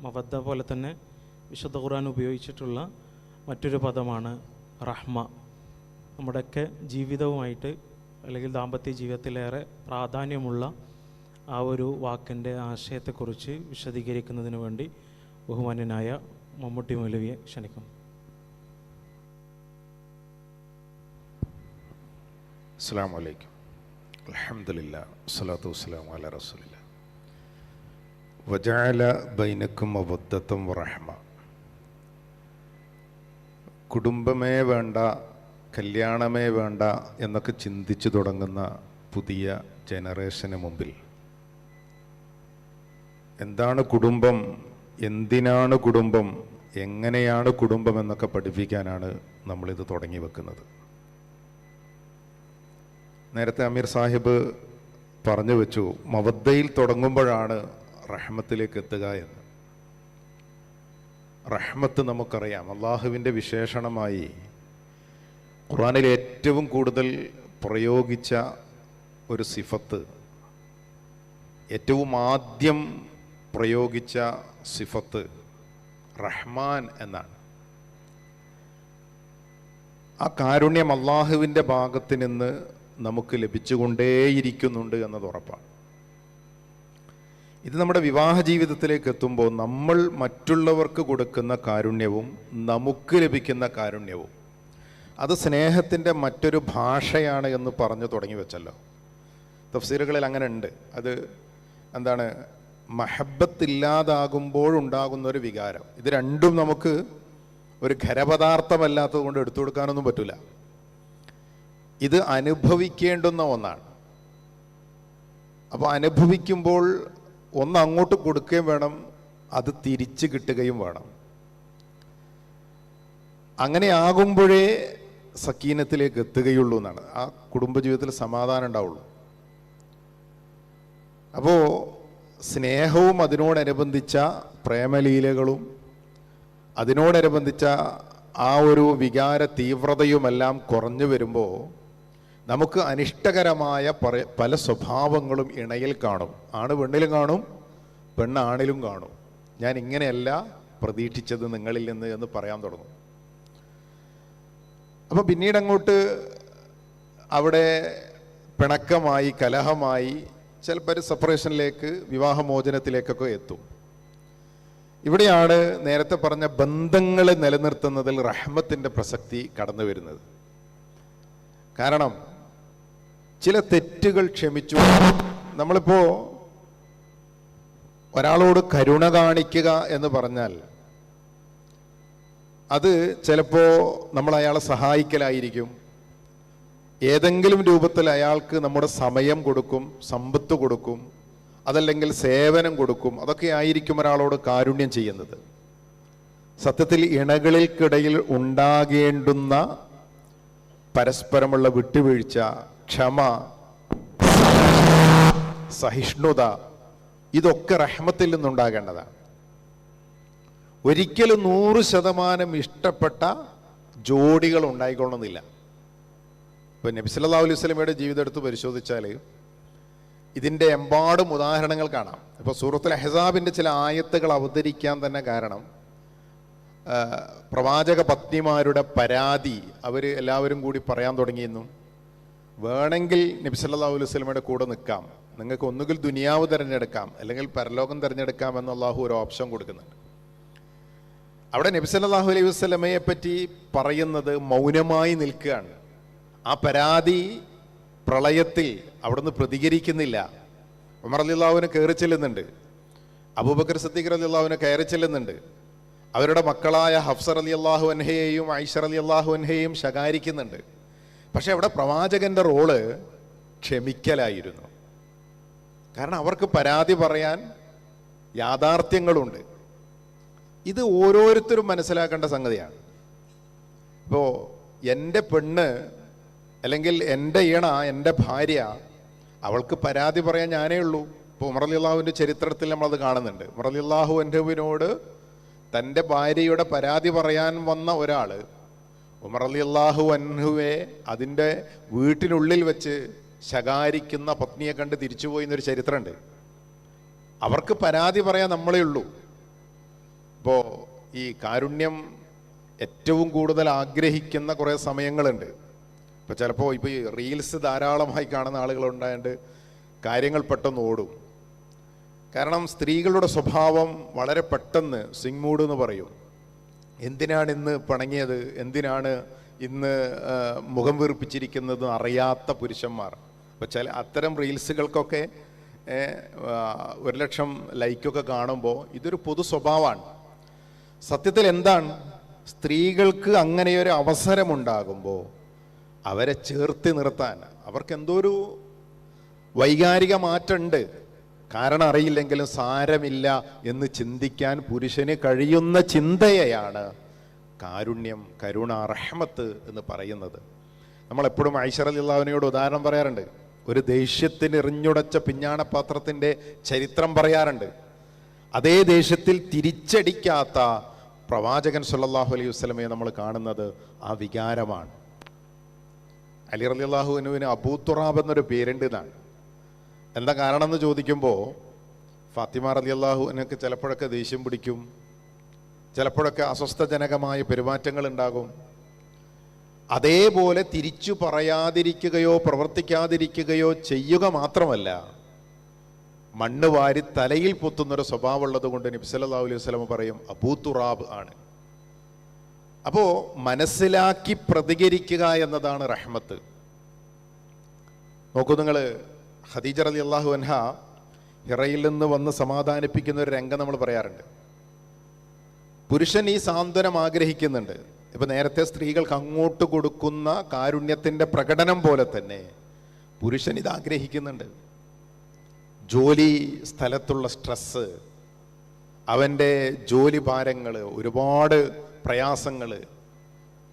മവദ്ദ പോലെ തന്നെ വിശുദ്ധ ഖുർആൻ ഉപയോഗിച്ചിട്ടുള്ള മറ്റൊരു പദമാണ് റഹ്മ. നമ്മുടെയൊക്കെ ജീവിതവുമായിട്ട് അല്ലെങ്കിൽ ദാമ്പത്യ ജീവിതത്തിലേറെ പ്രാധാന്യമുള്ള ആ ഒരു വാക്കിന്റെ ആശയത്തെക്കുറിച്ച് വിശദീകരിക്കുന്നതിന് വേണ്ടി ബഹുമാന്യനായ മമ്മൂട്ടി മൗലവിയെ ക്ഷണിക്കും അസ്സാം വലൈക്കും അലഹമില്ല വസ്സലാത്തു വസ്സലാം അല റസൂലില്ല വജാല ബൈനക്കും അബദ്ധത്തും റഹ്മ കുടുംബമേ വേണ്ട കല്യാണമേ വേണ്ട എന്നൊക്കെ ചിന്തിച്ചു തുടങ്ങുന്ന പുതിയ ജനറേഷന് മുമ്പിൽ. എന്താണ് കുടുംബം? എന്തിനാണ് കുടുംബം? എങ്ങനെയാണ് കുടുംബം എന്നൊക്കെ പഠിപ്പിക്കാനാണ് നമ്മളിത് തുടങ്ങി വെക്കുന്നത്. നേരത്തെ അമീർ സാഹിബ് പറഞ്ഞു വെച്ചു മവദ്ദയിൽ തുടങ്ങുമ്പോഴാണ് റഹ്മത്തിലേക്ക് എത്തുക എന്ന്. റഹ്മത്ത് നമുക്കറിയാം. അള്ളാഹുവിന്റെ വിശേഷണമായി ഖുറാനിൽ ഏറ്റവും കൂടുതൽ പ്രയോഗിച്ച ഒരു സിഫത്ത് ഏറ്റവും ആദ്യം പ്രയോഗിച്ച സിഫത്ത് റഹ്മാൻ എന്നാണ്. ആ കാരുണ്യം അള്ളാഹുവിന്റെ ഭാഗത്ത് നിന്ന് നമുക്ക് ലഭിച്ചുകൊണ്ടേയിരിക്കുന്നുണ്ട് എന്നത് ഉറപ്പാണ്. ഇത് നമ്മുടെ വിവാഹ ജീവിതത്തിലേക്ക് എത്തുമ്പോൾ നമ്മൾ മറ്റുള്ളവർക്ക് കൊടുക്കുന്ന കാരുണ്യവും നമുക്ക് ലഭിക്കുന്ന കാരുണ്യവും. അത് സ്നേഹത്തിന്റെ മറ്റൊരു ഭാഷയാണ് എന്ന് പറഞ്ഞു തുടങ്ങി വെച്ചല്ലോ. തഫ്സീറുകളിൽ അങ്ങനെ ഉണ്ട് അത് എന്താണ്? മഹബത്തില്ലാതാകുമ്പോഴുണ്ടാകുന്ന ഒരു വികാരം. ഇത് രണ്ടും നമുക്ക് ഒരു ഖരപദാർത്ഥമല്ലാത്തത് കൊണ്ട് എടുത്തു കൊടുക്കാനൊന്നും പറ്റില്ല. ഇത് അനുഭവിക്കേണ്ടുന്ന ഒന്നാണ്. അപ്പോൾ അനുഭവിക്കുമ്പോൾ ഒന്ന് അങ്ങോട്ട് കൊടുക്കുകയും വേണം അത് തിരിച്ച് കിട്ടുകയും വേണം. അങ്ങനെ ആകുമ്പോഴേ സക്കീനത്തിലേക്ക് എത്തുകയുള്ളൂ എന്നാണ്. ആ കുടുംബജീവിതത്തിൽ സമാധാനം ഉണ്ടാവുള്ളൂ. അപ്പോൾ സ്നേഹവും അതിനോടനുബന്ധിച്ച പ്രേമലീലകളും അതിനോടനുബന്ധിച്ച ആ ഒരു വികാര തീവ്രതയുമെല്ലാം കുറഞ്ഞു വരുമ്പോൾ നമുക്ക് അനിഷ്ടകരമായ പല സ്വഭാവങ്ങളും ഇണയിൽ കാണും. ആണ് പെണ്ണിലും കാണും പെണ്ണാണിലും കാണും. ഞാൻ ഇങ്ങനെയല്ല പ്രതീക്ഷിച്ചത് നിങ്ങളിൽ നിന്ന് എന്ന് പറയാൻ തുടങ്ങും. അപ്പോൾ പിന്നീട് അങ്ങോട്ട് അവിടെ പിണക്കമായി കലഹമായി ചിലപ്പോൾ ഒരു സെപ്പറേഷനിലേക്ക് വിവാഹമോചനത്തിലേക്കൊക്കെ എത്തും. ഇവിടെയാണ് നേരത്തെ പറഞ്ഞ ബന്ധങ്ങളെ നിലനിർത്തുന്നതിൽ റഹ്മത്തിന്റെ പ്രസക്തി കടന്നു വരുന്നത് കാരണം ചില തെറ്റുകൾ ക്ഷമിച്ചു. നമ്മളിപ്പോൾ ഒരാളോട് കരുണ കാണിക്കുക എന്ന് പറഞ്ഞാൽ അത് ചിലപ്പോൾ നമ്മൾ അയാളെ സഹായിക്കലായിരിക്കും. ഏതെങ്കിലും രൂപത്തിൽ അയാൾക്ക് നമ്മുടെ സമയം കൊടുക്കും സമ്പത്ത് കൊടുക്കും അതല്ലെങ്കിൽ സേവനം കൊടുക്കും അതൊക്കെ ആയിരിക്കും ഒരാളോട് കാരുണ്യം ചെയ്യുന്നത്. സത്യത്തിൽ ഇണകളിൽക്കിടയിൽ ഉണ്ടാകേണ്ടുന്ന പരസ്പരമുള്ള വിട്ടുവീഴ്ച ക്ഷമ സഹിഷ്ണുത ഇതൊക്കെ റഹ്മത്തിൽ നിന്നുണ്ടാകേണ്ടതാണ്. ഒരിക്കലും നൂറ് ശതമാനം ഇഷ്ടപ്പെട്ട ജോഡികൾ ഉണ്ടായിക്കൊള്ളുന്നില്ല. ഇപ്പം നബി സല്ലല്ലാഹു അലൈഹി വസല്ലമയുടെ ജീവിതം എടുത്ത് പരിശോധിച്ചാൽ ഇതിന്റെ എമ്പാടും ഉദാഹരണങ്ങൾ കാണാം. ഇപ്പോൾ സൂറത്തുൽ അഹസാബിന്റെ ചില ആയത്തുകൾ അവതരിക്കാൻ തന്നെ കാരണം പ്രവാചക പത്നിമാരുടെ പരാതി അവർ എല്ലാവരും കൂടി പറയാൻ തുടങ്ങിയെന്നും വേണമെങ്കിൽ നബി സല്ലല്ലാഹു അലൈഹി വസല്ലമയുടെ കൂടെ നിൽക്കാം. നിങ്ങൾക്ക് ഒന്നുകിൽ ദുനിയാവ് തിരഞ്ഞെടുക്കാം അല്ലെങ്കിൽ പരലോകം തിരഞ്ഞെടുക്കാം എന്ന് അള്ളാഹു ഒരു ഓപ്ഷൻ കൊടുക്കുന്നുണ്ട്. അവിടെ നബി സല്ലല്ലാഹു അലൈഹി വസ്ലമയെ പറ്റി പറയുന്നത് മൗനമായി നിൽക്കുകയാണ്. ആ പരാതി പ്രളയത്തിൽ അവിടുന്ന് പ്രതികരിക്കുന്നില്ല. ഉമർ അലിള്ളാഹുവിനെ കയറി ചെല്ലുന്നുണ്ട്. അബൂബക്കർ സദ്ദീഖർ അലി അള്ളാഹുവിനെ കയറി ചെല്ലുന്നുണ്ട്. അവരുടെ മക്കളായ ഹഫ്സർ അലി അള്ളാഹു അൻഹയെയും ഐഷർ അലി അള്ളാഹു അൻഹയെയും ശകാരിക്കുന്നുണ്ട്. പക്ഷെ അവിടെ പ്രവാചകന്റെ റോൾ ക്ഷമിക്കലായിരുന്നു. കാരണം അവർക്ക് പരാതി പറയാൻ യാഥാർത്ഥ്യങ്ങളുണ്ട്. ഇത് ഓരോരുത്തരും മനസ്സിലാക്കേണ്ട സംഗതിയാണ്. ഇപ്പോൾ എന്റെ പെണ്ണ് അല്ലെങ്കിൽ എന്റെ ഇണ എന്റെ ഭാര്യ അവൾക്ക് പരാതി പറയാൻ ഞാനേ ഉള്ളൂ. ഇപ്പോൾ ഉമറലിള്ളാഹുവിന്റെ ചരിത്രത്തിൽ നമ്മളത് കാണുന്നുണ്ട്. ഉമറലില്ലാഹു എന്റെ തന്റെ ഭാര്യയുടെ പരാതി പറയാൻ വന്ന ഒരാൾ ഉമർ അലി അള്ളാഹു അൻഹുവെ അതിന്റെ വീട്ടിനുള്ളിൽ വെച്ച് ശകാരിക്കുന്ന പത്നിയെ കണ്ട് തിരിച്ചുപോയി എന്നൊരു ചരിത്രമുണ്ട് അവർക്ക് പരാതി പറയാൻ നമ്മളേ ഉള്ളൂ. ഇപ്പോൾ ഈ കാരുണ്യം ഏറ്റവും കൂടുതൽ ആഗ്രഹിക്കുന്ന കുറേ സമയങ്ങളുണ്ട്. ഇപ്പോൾ ചിലപ്പോൾ ഇപ്പോൾ ഈ റീൽസ് ധാരാളമായി കാണുന്ന ആളുകളുണ്ടായത് കാര്യങ്ങൾ പെട്ടെന്ന് ഓടും. കാരണം സ്ത്രീകളുടെ സ്വഭാവം വളരെ പെട്ടെന്ന് സ്വിങ് മൂഡ് എന്ന് പറയും. എന്തിനാണ് ഇന്ന് പിണങ്ങിയത്? എന്തിനാണ് ഇന്ന് മുഖം വീർപ്പിച്ചിരിക്കുന്നത് അറിയാത്ത പുരുഷന്മാർ? അപ്പോൾ ചില അത്തരം റീൽസുകൾക്കൊക്കെ ഒരു ലക്ഷം ലൈക്കൊക്കെ കാണുമ്പോൾ ഇതൊരു പൊതു സ്വഭാവമാണ്. സത്യത്തിൽ എന്താണ്? സ്ത്രീകൾക്ക് അങ്ങനെയൊരു അവസരമുണ്ടാകുമ്പോൾ അവരെ ചേർത്തി നിർത്താൻ അവർക്ക് എന്തോ ഒരു വൈകാരിക മാറ്റമുണ്ട്. കാരണം അറിയില്ലെങ്കിലും സാരമില്ല എന്ന് ചിന്തിക്കാൻ പുരുഷന് കഴിയുന്ന ചിന്തയെയാണ് കാരുണ്യം കരുണ റഹ്മത്ത് എന്ന് പറയുന്നത്. നമ്മളെപ്പോഴും ഐശ്വര്യല്ലാവിനയോട് ഉദാഹരണം പറയാറുണ്ട്. ഒരു ദേഷ്യത്തിന് എറിഞ്ഞുടച്ച പിഞ്ഞാണപാത്രത്തിന്റെ ചരിത്രം പറയാറുണ്ട്. അതേ ദേഷ്യത്തിൽ തിരിച്ചടിക്കാത്ത പ്രവാചകൻ സല്ലല്ലാഹു അലൈഹി വസ്ലമയെ നമ്മൾ കാണുന്നത് ആ വികാരമാണ്. അലി റലി അള്ളാഹുവിനുവിന് അബൂത്തുറാബ് എന്നൊരു പേരുണ്ട് എന്നാണ് എന്താ കാരണം എന്ന് ചോദിക്കുമ്പോൾ ഫാത്തിമ റലി അള്ളാഹുവിനൊക്കെ ചിലപ്പോഴൊക്കെ ദേഷ്യം പിടിക്കും. ചിലപ്പോഴൊക്കെ അസ്വസ്ഥജനകമായ പെരുമാറ്റങ്ങൾ ഉണ്ടാകും. അതേപോലെ തിരിച്ചു പറയാതിരിക്കുകയോ പ്രവർത്തിക്കാതിരിക്കുകയോ ചെയ്യുക മാത്രമല്ല മണ്ണ് വാരി തലയിൽ പൊത്തുന്നൊരു സ്വഭാവമുള്ളത് കൊണ്ട് നബ്സല്ലാ അലൈഹി വസ്ലമ പറയും അബൂത്തുറാബ് ആണ്. അപ്പോൾ മനസ്സിലാക്കി പ്രതികരിക്കുക എന്നതാണ് റഹ്മത്ത്. നോക്കൂ നിങ്ങൾ ഖദീജ അലി അള്ളാഹു അൻഹ ഹിറയിൽ നിന്ന് വന്ന് സമാധാനിപ്പിക്കുന്ന ഒരു രംഗം നമ്മൾ പറയാറുണ്ട്. പുരുഷൻ ഈ സാന്ത്വനം ആഗ്രഹിക്കുന്നുണ്ട്. ഇപ്പം നേരത്തെ സ്ത്രീകൾക്ക് അങ്ങോട്ട് കൊടുക്കുന്ന കാരുണ്യത്തിന്റെ പ്രകടനം പോലെ തന്നെ പുരുഷൻ ഇത് ആഗ്രഹിക്കുന്നുണ്ട്. ജോലി സ്ഥലത്തുള്ള സ്ട്രെസ്സ് അവന്റെ ജോലി ഭാരങ്ങൾ ഒരുപാട് പ്രയാസങ്ങൾ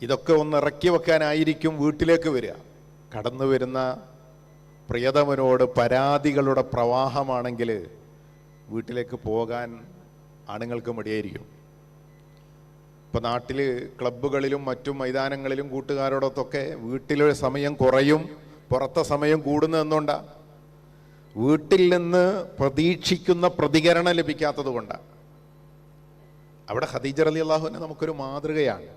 ഇതൊക്കെ ഒന്ന് ഇറക്കി വെക്കാനായിരിക്കും വീട്ടിലേക്ക് വരിക. കടന്നു വരുന്ന പ്രിയതമനോട് പരാതികളുടെ പ്രവാഹമാണെങ്കിൽ വീട്ടിലേക്ക് പോകാൻ ആണുങ്ങൾക്ക് മടിയായിരിക്കും. ഇപ്പം നാട്ടിൽ ക്ലബ്ബുകളിലും മറ്റും മൈതാനങ്ങളിലും കൂട്ടുകാരോടൊത്തൊക്കെ വീട്ടിലെ സമയം കുറയും പുറത്തെ സമയം കൂടുന്നു എന്നുകൊണ്ടാ വീട്ടിൽ നിന്ന് പ്രതീക്ഷിക്കുന്ന പ്രതികരണം ലഭിക്കാത്തത് കൊണ്ടാണ് അവിടെ ഖദീജ അലി അള്ളാഹുവിനെ നമുക്കൊരു മാതൃകയാണ്.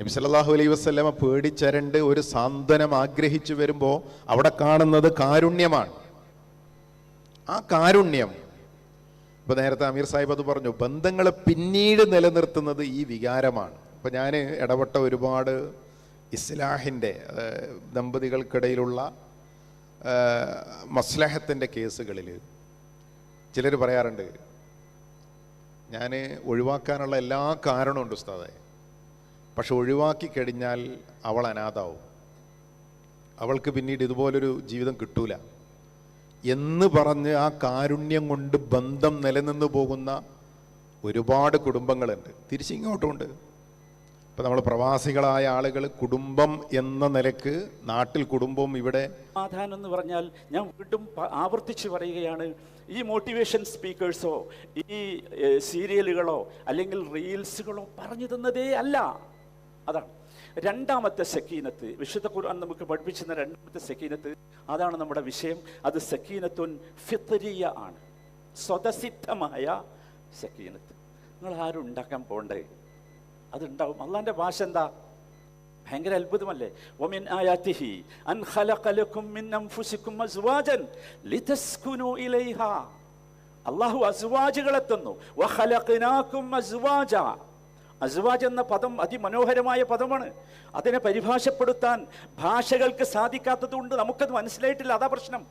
നബി സല്ലല്ലാഹു അലൈഹി വസല്ലമ പേടിച്ചരണ്ട് ഒരു സാന്ത്വനം ആഗ്രഹിച്ചു വരുമ്പോൾ അവിടെ കാണുന്നത് കാരുണ്യമാണ്. ആ കാരുണ്യം. ഇപ്പൊ നേരത്തെ അമീർ സാഹിബ് അത് പറഞ്ഞു ബന്ധങ്ങളെ പിന്നീട് നിലനിർത്തുന്നത് ഈ വികാരമാണ്. അപ്പോൾ ഞാൻ ഇടപെട്ട ഒരുപാട് ഇസ്ലാഹിന്റെ ദമ്പതികൾക്കിടയിലുള്ള മസ്ലഹത്തിന്റെ കേസുകളിൽ ചിലർ പറയാറുണ്ട് ഞാൻ ഒഴിവാക്കാനുള്ള എല്ലാ കാരണവും ഉണ്ട് ഉസ്താദെ. പക്ഷെ ഒഴിവാക്കി കഴിഞ്ഞാൽ അവൾ അനാഥാവും. അവൾക്ക് പിന്നീട് ഇതുപോലൊരു ജീവിതം കിട്ടൂല. എന്ന് പറഞ്ഞ് ആ കാരുണ്യം കൊണ്ട് ബന്ധം നിലനിന്ന് പോകുന്ന ഒരുപാട് കുടുംബങ്ങളുണ്ട്. തിരിച്ചിങ്ങോട്ടുമുണ്ട്. ഇപ്പം നമ്മൾ പ്രവാസികളായ ആളുകൾ കുടുംബം എന്ന നിലയ്ക്ക് നാട്ടിൽ കുടുംബവും ഇവിടെ സമാധാനം എന്ന് പറഞ്ഞാൽ ഞാൻ വീണ്ടും ആവർത്തിച്ച് പറയുകയാണ് ഈ മോട്ടിവേഷൻ സ്പീക്കേഴ്സോ ഈ സീരിയലുകളോ അല്ലെങ്കിൽ റീൽസുകളോ പറഞ്ഞു തന്നതേ അല്ല. അതാണ്. രണ്ടാമത്തെ സക്കീനത്ത് വിശുദ്ധ ഖുർആൻ നമുക്ക് പഠിപ്പിച്ചിരുന്ന രണ്ടാമത്തെ സക്കീനത്ത് അതാണ് നമ്മുടെ വിഷയം. അത് സക്കീനത്തുൻ ഫിത്തരിയ ആണ്. സ്വതസിദ്ധമായ സക്കീനത്ത്. നിങ്ങൾ ആരും ഉണ്ടാക്കാൻ പോകണ്ടേ അതുണ്ടാവും. അള്ളാന്റെ ഭാഷ എന്താ? ഭയങ്കര അത്ഭുതമല്ലേ? അൻ ഖലഖ ലക്കും മിൻ അൻഫുസിക്കും അസ്വാജൻ ലിതസ്കുനു ഇലൈഹ. അല്ലാഹു അസ്വാജുകളെ തന്നു. വഖലഖനാകും അസ്വാജ. അസ്വാജ് എന്ന പദം അതിമനോഹരമായ പദമാണ്. അതിനെ പരിഭാഷപ്പെടുത്താൻ ഭാഷകൾക്ക് സാധിക്കാത്തതുകൊണ്ട് നമുക്കത് മനസ്സിലായിട്ടില്ല. അതാ പ്രശ്നം.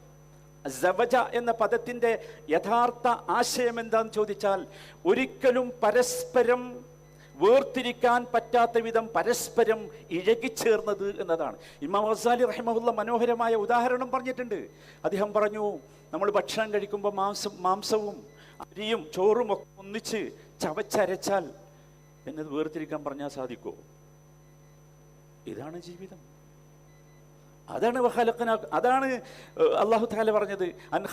സവജ എന്ന പദത്തിന്റെ യഥാർത്ഥ ആശയം എന്താന്ന് ചോദിച്ചാൽ ഒരിക്കലും പരസ്പരം വേർതിരിക്കാൻ പറ്റാത്ത വിധം പരസ്പരം ഇഴകിച്ചേർന്നത് എന്നതാണ്. ഇമാം ഗസാലി റഹ്മുള്ള മനോഹരമായ ഉദാഹരണം പറഞ്ഞിട്ടുണ്ട്. അദ്ദേഹം പറഞ്ഞു നമ്മൾ ഭക്ഷണം കഴിക്കുമ്പോൾ മാംസം മാംസവും അരിയും ചോറും ഒക്കെ ഒന്നിച്ച് ചവച്ചരച്ചാൽ എന്നത് വേർതിരിക്കാൻ പറഞ്ഞാൽ സാധിക്കോ? ഇതാണ് ജീവിതം. അതാണ് അതാണ് അള്ളാഹു താല പറഞ്ഞത്. അൻ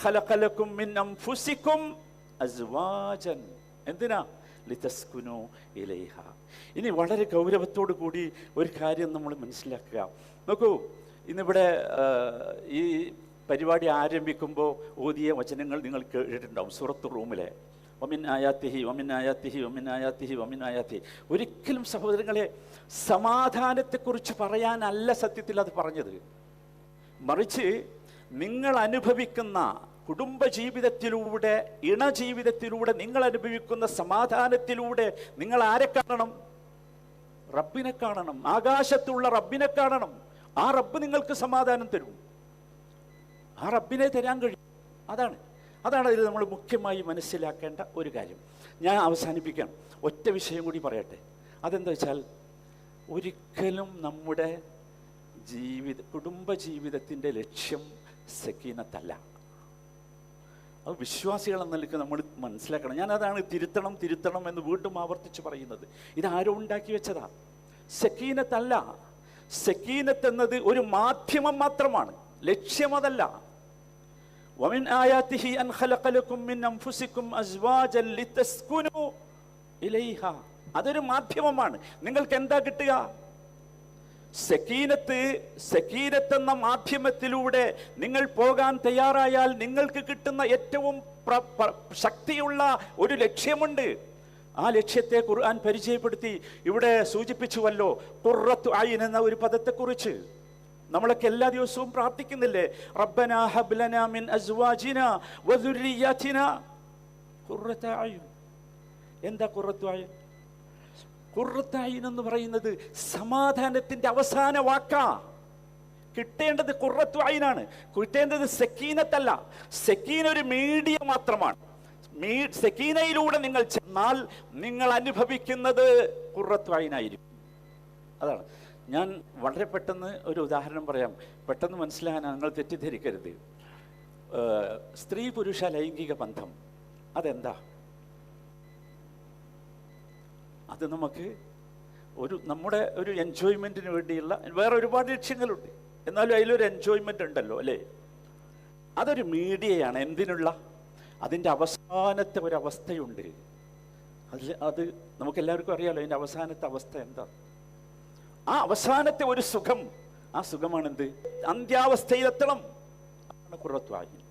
അസ്വാജൻ. എന്തിനാ? ലിതസ്കുനോ ഇലൈഹ. ഇനി വളരെ ഗൗരവത്തോടു കൂടി ഒരു കാര്യം നമ്മൾ മനസ്സിലാക്കുക. നോക്കൂ ഇന്നിവിടെ ഈ പരിപാടി ആരംഭിക്കുമ്പോൾ ഓതിയ വചനങ്ങൾ നിങ്ങൾ കേട്ടിട്ടുണ്ടാവും സുറത്ത് റൂമിലെ ഒമിൻ ആയാത്തിഹി ഒമിൻ ആയാത്തിഹി ഒമിൻ ആയാത്തിഹി ഒമിൻ ആയാത്തി ഒരിക്കലും സഹോദരങ്ങളെ സമാധാനത്തെക്കുറിച്ച് പറയാനല്ല സത്യത്തിൽ അത് പറഞ്ഞത്. മറിച്ച് നിങ്ങൾ അനുഭവിക്കുന്ന കുടുംബ ജീവിതത്തിലൂടെ ഇണ ജീവിതത്തിലൂടെ നിങ്ങൾ അനുഭവിക്കുന്ന സമാധാനത്തിലൂടെ നിങ്ങൾ ആരെ കാണണം? റബ്ബിനെ കാണണം. ആകാശത്തുള്ള റബ്ബിനെ കാണണം. ആ റബ്ബ് നിങ്ങൾക്ക് സമാധാനം തരും. ആ റബ്ബിനെ തരാൻ കഴിയും. അതാണ്. അതാണ് അതിൽ നമ്മൾ മുഖ്യമായി മനസ്സിലാക്കേണ്ട ഒരു കാര്യം. ഞാൻ അവസാനിപ്പിക്കാം. ഒറ്റ വിഷയം കൂടി പറയട്ടെ. അതെന്താ വെച്ചാൽ ഒരിക്കലും നമ്മുടെ ജീവിത കുടുംബ ജീവിതത്തിന്റെ ലക്ഷ്യം സക്കീനത്തല്ല. അത് വിശ്വാസികൾ നിലയ്ക്ക് നമ്മൾ മനസ്സിലാക്കണം. ഞാൻ അതാണ് തിരുത്തണം തിരുത്തണം എന്ന് വീണ്ടും ആവർത്തിച്ച് പറയുന്നത്. ഇത് ഉണ്ടാക്കി വെച്ചതാ. സക്കീനത്തല്ല. സക്കീനത്ത് എന്നത് ഒരു മാധ്യമം മാത്രമാണ്. ലക്ഷ്യമതല്ല. ومن آياته أن خلق لكم من أنفسكم أزواجا لتسكنوا إليها അതൊരു മാധ്യമമാണ് നിങ്ങൾക്ക് എന്താ കിട്ടുക സക്കീനത്ത് സക്കീനത്ത് എന്ന മാധ്യമത്തിലൂടെ നിങ്ങൾ പോകാൻ തയ്യാറായാൽ നിങ്ങൾക്ക് കിട്ടുന്ന ഏറ്റവും പ്ര- പ്ര- ശക്തിയുള്ള ഒരു ലക്ഷ്യമുണ്ട് ആ ലക്ഷ്യത്തെ ഖുർആൻ പരിചയപ്പെടുത്തി ഇവിടെ സൂചിപ്പിച്ചുവല്ലോ ഖുർറത്തു ഐൻ എന്ന ഒരു പദത്തെക്കുറിച്ച് നമ്മളൊക്കെ എല്ലാ ദിവസവും പ്രാർത്ഥിക്കുന്നില്ലേ? റബ്ബന ഹബ്ലന മിൻ അസ്വാജിന വദുർരിയാതിന ഖുർറത്ത അയ്യുൻ എന്താ ഖുർറത്തു അയ്യുൻ ഖുർറത്തായിൻ എന്ന് പറയുന്നത് സമാധാനത്തിന്റെ അവസാന വാക്കാ. കിട്ടേണ്ടത് ഖുർറത്തു ആയിനാണ് കിട്ടേണ്ടത് സെക്കീനത്തല്ല. സെക്കീന ഒരു മീഡിയ മാത്രമാണ്. മീ സെക്കീനയിലൂടെ നിങ്ങൾ ചെന്നാൽ നിങ്ങൾ അനുഭവിക്കുന്നത് ഖുർറത്തു ആയിനായിരിക്കും അതാണ്. ഞാൻ വളരെ പെട്ടെന്ന് ഒരു ഉദാഹരണം പറയാം. പെട്ടെന്ന് മനസ്സിലാകാൻ നിങ്ങൾ തെറ്റിദ്ധരിക്കരുത്. സ്ത്രീ പുരുഷ ലൈംഗിക ബന്ധം അതെന്താ? അത് നമുക്ക് ഒരു നമ്മുടെ ഒരു എൻജോയ്മെന്റിന് വേണ്ടിയുള്ള വേറെ ഒരുപാട് ലക്ഷ്യങ്ങളുണ്ട്. എന്നാലും അതിലൊരു എൻജോയ്മെന്റ് ഉണ്ടല്ലോ അല്ലേ? അതൊരു മീഡിയയാണ്. എന്തിനുള്ള? അതിന്റെ അവസാനത്തെ ഒരവസ്ഥയുണ്ട് അതിൽ അത് നമുക്കെല്ലാവർക്കും അറിയാമല്ലോ അതിന്റെ അവസാനത്തെ അവസ്ഥ എന്താ? ആ അവസാനത്തെ ഒരു സുഖം. ആ സുഖമാണ് എന്ത് അന്ത്യാവസ്ഥയിലെത്തണം അതാണ്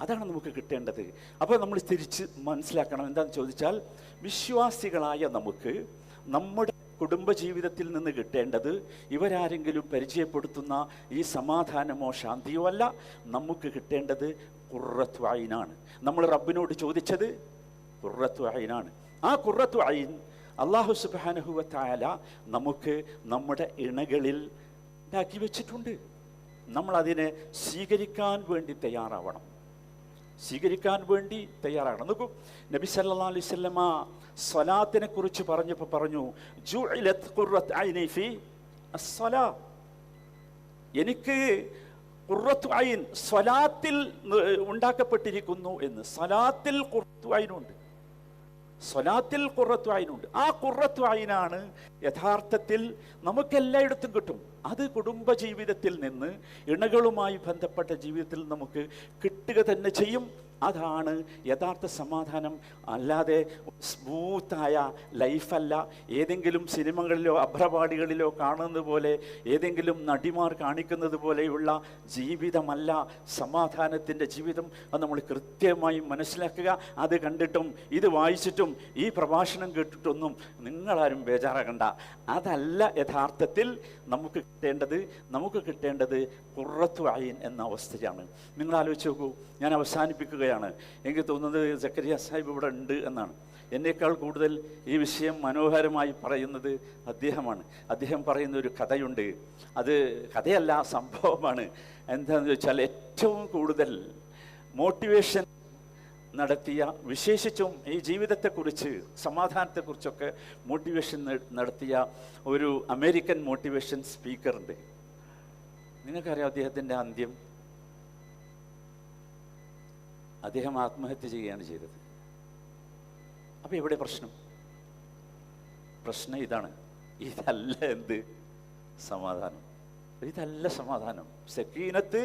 അതാണ് നമുക്ക് കിട്ടേണ്ടത്. അപ്പോൾ നമ്മൾ തിരിച്ച് മനസ്സിലാക്കണം. എന്താണെന്ന് ചോദിച്ചാൽ വിശ്വാസികളായ നമുക്ക് നമ്മുടെ കുടുംബജീവിതത്തിൽ നിന്ന് കിട്ടേണ്ടത് ഇവരാരെങ്കിലും പരിചയപ്പെടുത്തുന്ന ഈ സമാധാനമോ ശാന്തിയോ അല്ല. നമുക്ക് കിട്ടേണ്ടത് കുറത്വായിനാണ്. നമ്മൾ റബ്ബിനോട് ചോദിച്ചത് കുറത്വായിനാണ്. ആ കുറത്വായിൻ അള്ളാഹു സുബാനഹുവത്തായാല നമുക്ക് നമ്മുടെ ഇണകളിൽ ഉണ്ടാക്കി വെച്ചിട്ടുണ്ട്. നമ്മളതിനെ സ്വീകരിക്കാൻ വേണ്ടി തയ്യാറാവണം. സ്വീകരിക്കാൻ വേണ്ടി തയ്യാറാകണം. നോക്കൂ നബി സല്ലാ അലൈഹി വസല്ലമ സ്വലാത്തിനെ കുറിച്ച് പറഞ്ഞപ്പോൾ പറഞ്ഞു എനിക്ക് ഖുർറത്തു ഐൻ സ്വലാത്തിൽ ഉണ്ടാക്കപ്പെട്ടിരിക്കുന്നു എന്ന്. സ്വലാത്തിൽ കുറത്തു ഐനുണ്ട് സ്വലാത്തിൽ കുറത്തു അയിനുണ്ട്. ആ കുറത്തു ഐനാണ് യഥാർത്ഥത്തിൽ നമുക്കെല്ലായിടത്തും കിട്ടും. അത് കുടുംബ ജീവിതത്തിൽ നിന്ന് ഇണകളുമായി ബന്ധപ്പെട്ട ജീവിതത്തിൽ നമുക്ക് കിട്ടുക തന്നെ ചെയ്യും. അതാണ് യഥാർത്ഥ സമാധാനം. അല്ലാതെ സ്മൂത്തായ ലൈഫല്ല. ഏതെങ്കിലും സിനിമകളിലോ അഭ്രപാടികളിലോ കാണുന്നത് പോലെ ഏതെങ്കിലും നടിമാർ കാണിക്കുന്നത് പോലെയുള്ള ജീവിതമല്ല സമാധാനത്തിന്റെ ജീവിതം. അത് നമ്മൾ കൃത്യമായി മനസ്സിലാക്കുക. അത് കണ്ടിട്ടും ഇത് വായിച്ചിട്ടും ഈ പ്രഭാഷണം കേട്ടിട്ടൊന്നും നിങ്ങളാരും ബേജാറാകണ്ട. അതല്ല യഥാർത്ഥത്തിൽ നമുക്ക് കിട്ടേണ്ടത്. നമുക്ക് കിട്ടേണ്ടത് കുറത്തു അയിൻ എന്ന അവസ്ഥയാണ്. നിങ്ങൾ ആലോചിച്ച് നോക്കൂ. ഞാൻ അവസാനിപ്പിക്കുകയാണ് എനിക്ക് തോന്നുന്നത് സക്കരിയ സാഹിബ് ഇവിടെ ഉണ്ട് എന്നാണ്. എന്നേക്കാൾ കൂടുതൽ ഈ വിഷയം മനോഹരമായി പറയുന്നത് അദ്ദേഹമാണ്. അദ്ദേഹം പറയുന്ന ഒരു കഥയുണ്ട്. അത് കഥയല്ല സംഭവമാണ്. എന്താണെന്ന് വെച്ചാൽ ഏറ്റവും കൂടുതൽ മോട്ടിവേഷൻ നടത്തിയ വിശേഷിച്ചും ഈ ജീവിതത്തെക്കുറിച്ച് സമാധാനത്തെക്കുറിച്ചൊക്കെ മോട്ടിവേഷൻ നടത്തിയ ഒരു അമേരിക്കൻ മോട്ടിവേഷൻ സ്പീക്കറുണ്ട് നിങ്ങൾക്കറിയാം അദ്ദേഹത്തിന്റെ അന്ത്യം? അദ്ദേഹം ആത്മഹത്യ ചെയ്യുകയാണ് ചെയ്തത്. അപ്പോൾ എവിടെ പ്രശ്നം? പ്രശ്നം ഇതാണ്. ഇതല്ല എന്ത്? സമാധാനം. ഇതല്ല സമാധാനം. സക്കീനത്ത്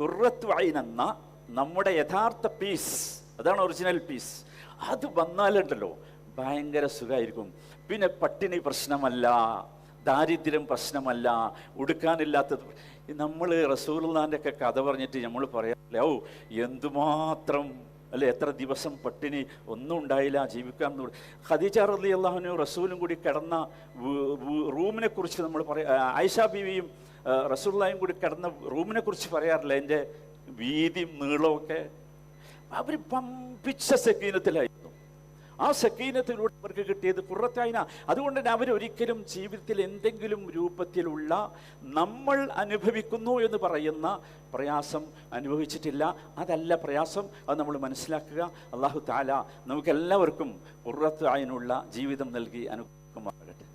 കുറത്ത് വായിനെന്ന നമ്മുടെ യഥാർത്ഥ പീസ് അതാണ് ഒറിജിനൽ പീസ് അത് വന്നാലുണ്ടല്ലോ ഭയങ്കര സുഖമായിരിക്കും പിന്നെ പട്ടിണി പ്രശ്നമല്ല ദാരിദ്ര്യം പ്രശ്നമല്ല ഉടുക്കാനില്ലാത്തത്. നമ്മൾ റസൂൽദാന്റെ ഒക്കെ കഥ പറഞ്ഞിട്ട് നമ്മൾ പറയാറില്ല ഓ എന്തുമാത്രം അല്ലെ എത്ര ദിവസം പട്ടിണി ഒന്നും ഉണ്ടായില്ല ജീവിക്കാൻ. ഖദീജ റലി അള്ളാഹുനും റസൂലും കൂടി കിടന്ന റൂമിനെ കുറിച്ച് നമ്മൾ പറയാ ആയിഷ ബീവിയും റസൂല്ലായും കൂടി കിടന്ന റൂമിനെ കുറിച്ച് പറയാറില്ല? എന്റെ വീതിയും നീളമൊക്കെ അവർ പമ്പിച്ച സക്കീനത്തിലായിരുന്നു ആ സക്കീനത്തിലൂടെ അവർക്ക് കിട്ടിയത് കുറത്തായിന അതുകൊണ്ട് തന്നെ അവരൊരിക്കലും ജീവിതത്തിൽ എന്തെങ്കിലും രൂപത്തിലുള്ള നമ്മൾ അനുഭവിക്കുന്നു എന്ന് പറയുന്ന പ്രയാസം അനുഭവിച്ചിട്ടില്ല. അതല്ല പ്രയാസം അത് നമ്മൾ മനസ്സിലാക്കുക. അള്ളാഹു താല നമുക്കെല്ലാവർക്കും കുറത്തായനുള്ള ജീവിതം നൽകി അനുഗ്രഹമാകട്ടെ.